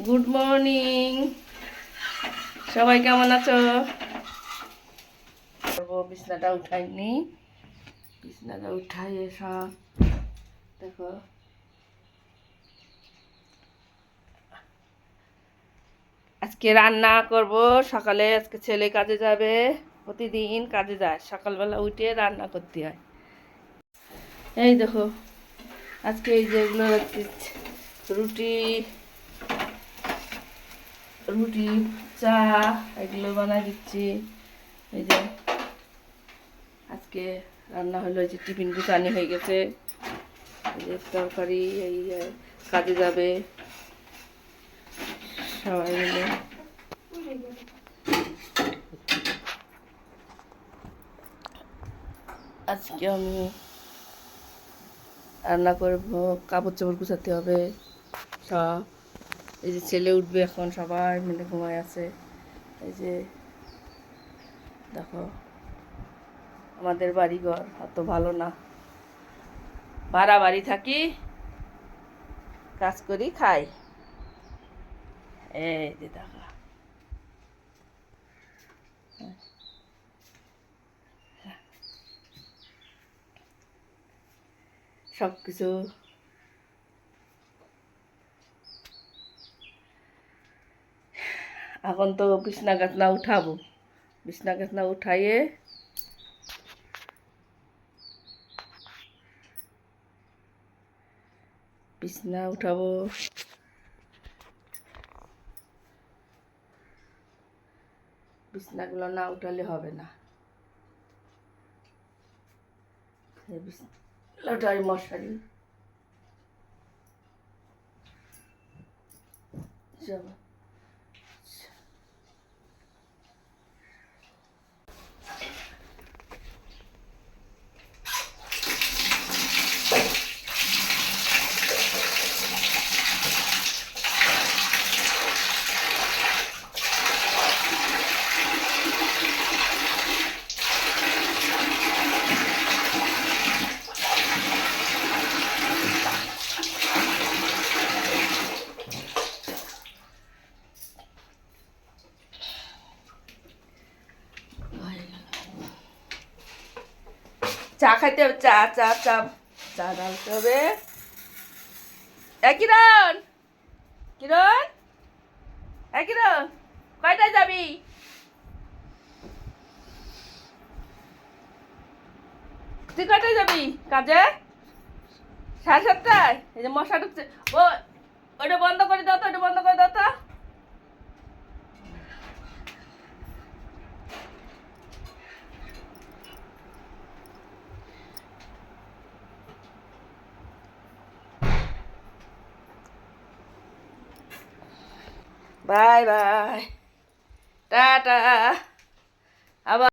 Good morning সবাই কেমন আছো? বিছনাটা উঠাইনি। বিছনাটা উঠাই সব দেখো। আজকে রান্না করব। সকালে আজকে ছেলে কাজে যাবে, প্রতিদিন কাজে যায়। সকালবেলা উঠে রান্না করতে হয়। এই দেখো, আজকে এই যেগুলো রুটি রুটি, চা, এগুলো বানাই দিচ্ছি। এই যে আজকে রান্না হলো যে টিফিন গুছানি হয়ে গেছে। যে তরকারি, এই কাজে যাবে। সবাই মিলে। আজকে আমি রান্না করব কাপড় চোপড় গুছাতে হবে। সব এই যে ছেলে উঠবে এখন, সবাই মিলে ঘুমায় আছে। এই যে, দেখো, আমাদের বাড়িঘর অত ভালো না। ভাড়া বাড়ি থাকি, কাজ করি, খাই। এই যে দেখো। সব কিছু এখন তো বিছনা গাছনা উঠাবো। বিছনা গাছনা উঠাইয়ে বিছনা উঠাবো। বিছনাগুলো না উঠালে হবে না। এই বিছনা উঠাই মশারি। চলো চা খাইতে হবে, চা চা চা চা ঢালতে হবে। কিরণ? কিরণ? কিরণ? কয়টায় যাবি? তুই কয়টায় যাবি কাজে? সাড়ে সাতটায়? এই যে মশা ঢুকছে। ও, ওটা বন্ধ করে দাও তো, ওটা বন্ধ করে দাও তো। বাই বাই টাটা আবার